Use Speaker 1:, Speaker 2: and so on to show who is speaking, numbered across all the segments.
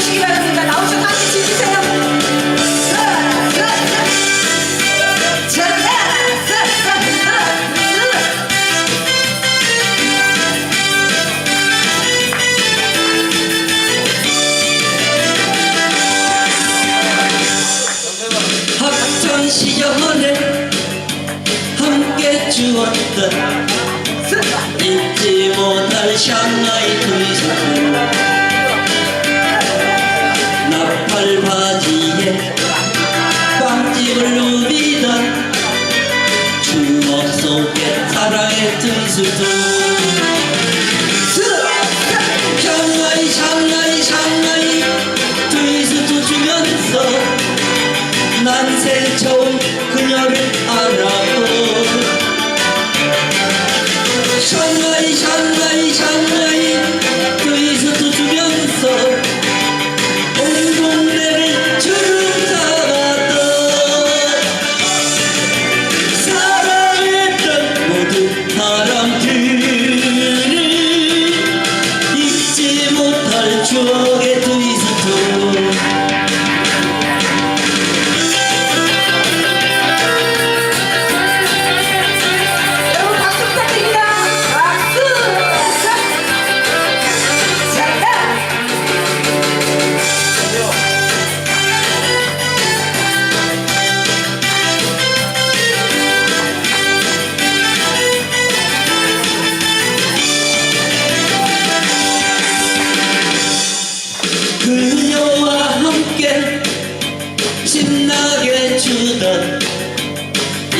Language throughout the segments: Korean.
Speaker 1: 나와주시기 바랍니다. 나오셔서 함께 지주세요. 학창 시절에 함께 주었던 잊지 못할 샹하이 투이사 그 했던 수도 장난이 장난이 장난이 둘이서 도주면서 난셀쳐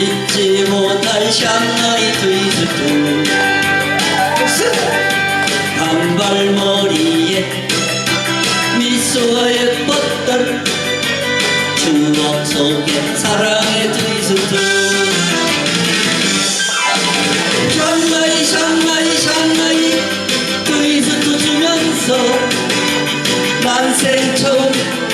Speaker 1: 잊지 못할 샹하이 트위스트 단발머리에 미소의 뻗들 추억 속에 사랑의 트위스트 샹하이 샹하이 샹하이 트위스트 주면서 난생 처음